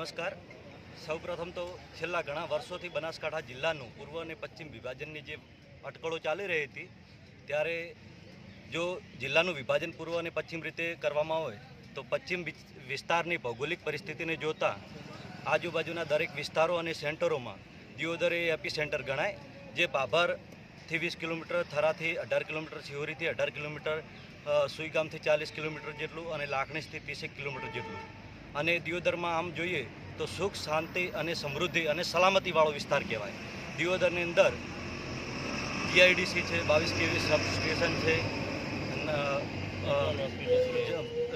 નમસ્કાર. સૌપ્રથમ તો છેલ્લા ઘણા વર્ષોથી બનાસકાંઠા જિલ્લાનું પૂર્વ અને પશ્ચિમ વિભાજનની જે અટકળો ચાલી રહી હતી, ત્યારે જો જિલ્લાનું વિભાજન પૂર્વ અને પશ્ચિમ રીતે કરવામાં હોય, તો પશ્ચિમ વિસ્તારની ભૌગોલિક પરિસ્થિતિને જોતા આજુબાજુના દરેક વિસ્તારો અને સેન્ટરોમાં દિયોદર એ એપી સેન્ટર ગણાય, જે ભાભરથી વીસ કિલોમીટર, થરાથી અઢાર કિલોમીટર, સિહોરીથી અઢાર કિલોમીટર સુઈગામથી ચાલીસ કિલોમીટર જેટલું અને લાખણીથી ત્રીસેક કિલોમીટર જેટલું. અને દિયોદરમાં આમ જોઈએ તો સુખ, શાંતિ અને સમૃદ્ધિ અને સલામતીવાળો વિસ્તાર કહેવાય. દિયોદરની અંદર જીઆઈડીસી છે, બાવીસ કેવી સબ સ્ટેશન છે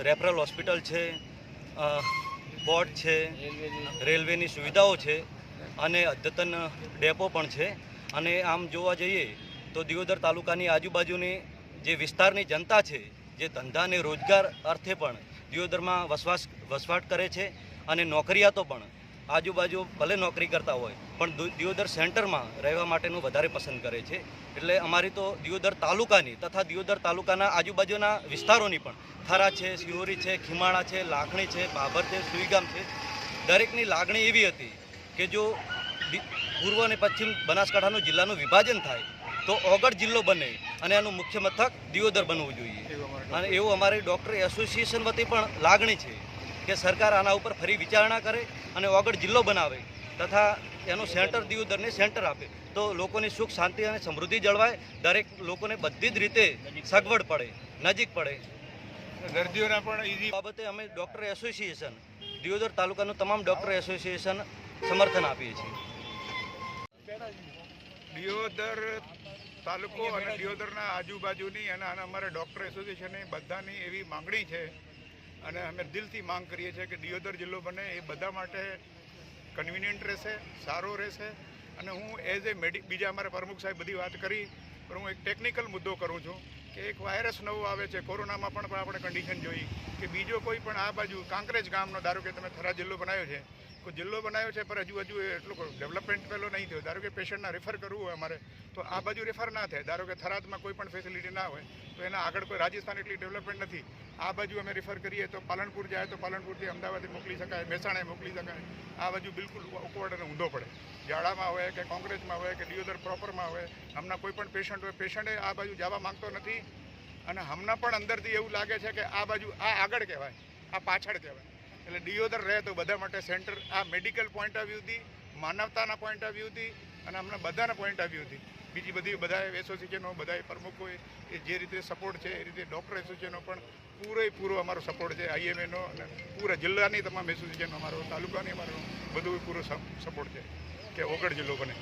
રેફરલ હોસ્પિટલ છે પોર્ટ છે, રેલવેની સુવિધાઓ છે અને અદ્યતન ડેપો પણ છે. અને આમ જોવા જઈએ તો દિયોદર તાલુકાની આજુબાજુની જે વિસ્તારની જનતા છે, જે ધંધા અને રોજગાર અર્થે પણ દિયોદરમાં વસવાસ વસવાટ કરે છે અને નોકરિયાતો પણ આજુબાજુ ભલે નોકરી કરતા હોય, પણ દિયોદર સેન્ટરમાં રહેવા માટેનું વધારે પસંદ કરે છે. એટલે અમારી તો દિયોદર તાલુકાની તથા દિયોદર તાલુકાના આજુબાજુના વિસ્તારોની પણ થરા છે, સિહોરી છે, ખીમાણા છે, લાખણી છે, બાબર છે, સુઈગામ છે. દરેકની લાગણી એવી હતી કે જો પૂર્વ અને પશ્ચિમ બનાસકાંઠાનું જિલ્લાનું વિભાજન થાય તો ઓગળ જિલ્લો બને અને એનું મુખ્ય મથક દિયોદર બનવું જોઈએ. અને એવું અમારી ડૉક્ટર એસોસિએશન વતી પણ લાગણી છે કે સરકાર આના ઉપર ફરી વિચારણા કરે અને ઓગળ જિલ્લો બનાવે તથા એનું સેન્ટર દિયોદરને સેન્ટર આપે. તો લોકોની સુખ શાંતિ અને સમૃદ્ધિ જળવાય. દરેક લોકોને બધી જ રીતે સગવડ પડે નજીક પડે. દર્દીઓના પણ ઈઝી બાબતે અમે ડૉક્ટર એસોસિએશન દિયોદર તાલુકાનું તમામ ડૉક્ટર એસોસિએશન સમર્થન આપીએ છીએ. દિયોદર તાલુકો અને દિયોદરના આજુબાજુની અને અમારા ડૉક્ટર એસોસિએશનની બધાની એવી માંગણી છે અને અમે દિલથી માંગ કરીએ છીએ કે દિયોદર જિલ્લો બને એ બધા માટે કન્વિનિયન્ટ રહેશે, સારો રહેશે. અને હું એઝ એ મેડિક બીજા અમારા પ્રમુખ સાહેબ બધી વાત કરી, પણ હું એક ટેકનિકલ મુદ્દો કરું છું કે એક વાયરસ નવો આવે છે, કોરોનામાં પણ આપણે કન્ડિશન જોઈ કે બીજો કોઈ પણ આ બાજુ, કાંકરેજ ગામનો, ધારો કે તમે થરા જિલ્લો બનાવ્યો છે જિલ્લો બનાવ્યો છે પણ હજુ હજુ એટલું ડેવલપમેન્ટ પહેલો નહીં થયો. ધારો કે પેશન્ટના રેફર કરવું હોય અમારે, તો આ બાજુ રેફર ના થાય. ધારો કે થરાદમાં કોઈ પણ ફેસિલિટી ના હોય, તો એના આગળ કોઈ રાજસ્થાન એટલી ડેવલપમેન્ટ નથી. આ બાજુ અમે રેફર કરીએ તો પાલનપુર જાય તો પાલનપુરથી અમદાવાદ મોકલી શકાય મહેસાણા મોકલી શકાય. આ બાજુ બિલકુલ ઓકવર્ડ અને ઊંધો પડે. જાડામાં હોય કે કોંગ્રેસમાં હોય કે ડિયોદર પ્રોપરમાં હોય, હમણાં કોઈ પણ પેશન્ટ હોય પેશન્ટે આ બાજુ જવા માંગતો નથી. અને હમણાં પણ અંદરથી એવું લાગે છે કે આ બાજુ આ આગળ કહેવાય, આ પાછળ કહેવાય. એટલે ડિયોદર રહે તો બધા માટે સેન્ટર આ મેડિકલ પોઈન્ટ ઓફ વ્યૂથી માનવતાના પોઈન્ટ ઓફ વ્યૂથી અને અમને બધાના પોઈન્ટ ઓફ વ્યૂથી બીજી બધી બધા એસોસિએશનો બધા પ્રમુખોએ એ જે રીતે સપોર્ટ છે, એ રીતે ડૉક્ટર એસોસિએશનો પણ પૂરેપૂરો અમારો સપોર્ટ છે આઈએમએનો અને પૂરા જિલ્લાની તમામ એસોસિએશનો અમારો, તાલુકાની અમારો બધું પૂરો સપોર્ટ છે કે ઓગળ જિલ્લો બને.